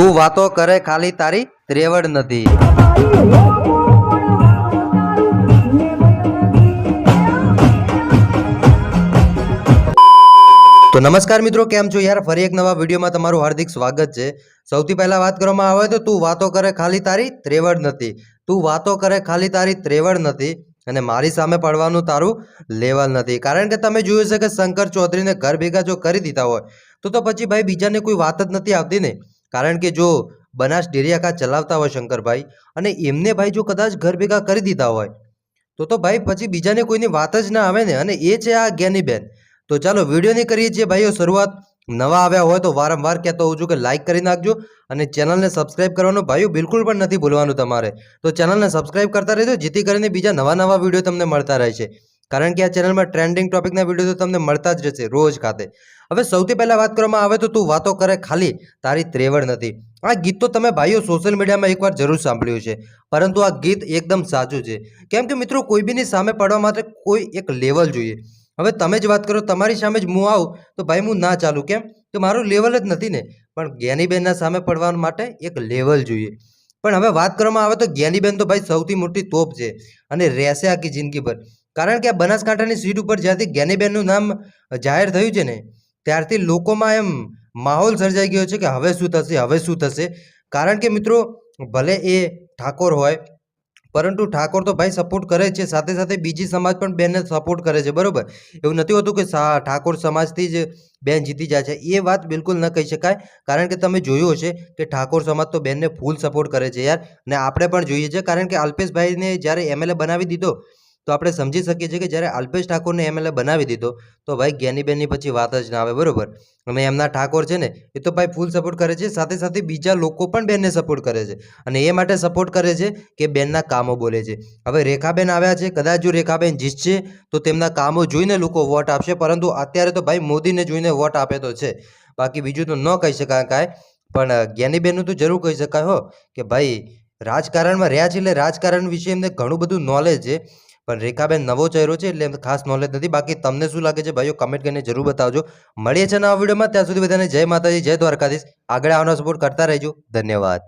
તું વાતો કરે ખાલી તારી ત્રેવડ નથી. તો નમસ્કાર મિત્રો, કેમ છો યાર? ફરી એક નવા વિડીયોમાં તમારું હાર્દિક સ્વાગત છે. સૌથી પહેલા વાત કરવામાં આવે તો તું વાતો કરે ખાલી તારી ત્રેવડ નથી. તું વાતો કરે ખાલી તારી ત્રેવડ નથી અને મારી સામે પડવાનું તારું લેવલ નથી. કારણ કે તમે જોયું છે કે શંકર ચૌધરીને ઘર ભેગા જો કરી દીધા હોય, તો તો પછી ભાઈ બીજાને કોઈ વાત જ નથી આવતી ને. કારણ કે જો બનાસ ડેરિયાકા ચલાવતા હોય શંકરભાઈ અને એમને ભાઈ જો કદાચ ઘર ભેગા કરી દીધા હોય, તો તો ભાઈ પછી બીજાને કોઈની વાત જ ના આવે ને. અને એ છે આ જ્ઞાનીબેન તો ચાલો વિડીયોની કરીએ છીએ ભાઈઓ શરૂઆત. નવા આવ્યા હોય તો વારંવાર કહેતો હોઉં છું કે લાઇક કરી નાખજો અને ચેનલને સબસ્ક્રાઇબ કરવાનું ભાઈઓ બિલકુલ પણ નથી ભૂલવાનું તમારે. તો ચેનલને સબસ્ક્રાઇબ કરતા રહેજો, જેથી કરીને બીજા નવા નવા વીડિયો તમને મળતા રહે છે. કારણ કે આ ચેનલમાં ટ્રેન્ડિંગ ટોપિકના વીડિયો તો તમને મળતા જ રહેશે રોજ ખાતે. હવે સૌથી પહેલા વાત કરવામાં આવે તો તું વાતો કરે ખાલી, તારી ત્રેવડ નથી. આ ગીત તો તમે ભાઈઓ સોશિયલ મીડિયામાં એકવાર જરૂર સાંભળ્યું છે, પરંતુ આ ગીત એકદમ સાચું છે. કેમ કે મિત્રો, કોઈ બીની સામે પડવા માટે કોઈ એક લેવલ જોઈએ. હવે તમે જ વાત કરો, તમારી સામે જ હું આવું, તો ભાઈ હું ના ચાલું, કેમ? કે મારું લેવલ જ નથી ને. પણ જ્ઞાનીબેનના સામે પડવા માટે એક લેવલ જોઈએ. પણ હવે વાત કરવામાં આવે તો જ્ઞાનીબેન તો ભાઈ સૌથી મોટી તોપ છે અને રહેશે આખી જિંદગીભર કારણ કે આ બનાસકાંઠાની સીટ ઉપર જ્યાંથી જ્ઞાનીબેનનું નામ જાહેર થયું છે ને, ત્યારથી લોકોમાં એમ માહોલ સર્જાઈ ગયો છે કે હવે શું થશે, હવે શું થશે? કારણ કે મિત્રો, ભલે એ ઠાકોર હોય, પરંતુ ઠાકોર તો ભાઈ સપોર્ટ કરે છે. સાથે સાથે બીજી સમાજ પણ બેનને સપોર્ટ કરે છે, બરોબર? એવું નથી હોતું કે ઠાકોર સમાજથી જ બેન જીતી જાય છે. એ વાત બિલકુલ ન કહી શકાય. કારણ કે તમે જોયું હશે કે ઠાકોર સમાજ તો બેનને ફૂલ સપોર્ટ કરે છે યાર. અને આપણે પણ જોઈએ છીએ કારણ કે અલ્પેશભાઈને જ્યારે એમએલએ બનાવી દીધો તો આપણે સમજી શકીએ છીએ કે જ્યારે અલ્પેશ ઠાકોરને એમએલએ બનાવી દીધો, તો ભાઈ જ્ઞાનીબેનની પછી વાત જ ના આવે, બરાબર? અને એમના ઠાકોર છે ને, એ તો ભાઈ ફૂલ સપોર્ટ કરે છે, સાથે સાથે બીજા લોકો પણ બેનને સપોર્ટ કરે છે. અને એ માટે સપોર્ટ કરે છે કે બેનના કામો બોલે છે. હવે રેખાબેન આવ્યા છે, કદાચ જો રેખાબેન જીતશે, તો તેમના કામો જોઈને લોકો વોટ આપશે, પરંતુ અત્યારે તો ભાઈ મોદીને જોઈને વોટ આપે તો છે. બાકી બીજું તો ન કહી શકાય કાંઈ, પણ જ્ઞાનીબેનનું તો જરૂર કહી શકાય હો, કે ભાઈ રાજકારણમાં રહ્યા છે એટલે રાજકારણ વિશે એમને ઘણું બધું નોલેજ છે. પણ રેખાબેન નવો ચહેરો છે એટલે ખાસ નોલેજ નથી. બાકી તમને શું લાગે છે ભાઈઓ? કમેન્ટ કરીને જરૂર બતાવજો. મળીએ છે નવા વિડીયોમાં. ત્યાં સુધી બધાને જય માતાજી, જય દ્વારકાધીશ. આગળ આવવાનો સપોર્ટ કરતા રહેજો. ધન્યવાદ.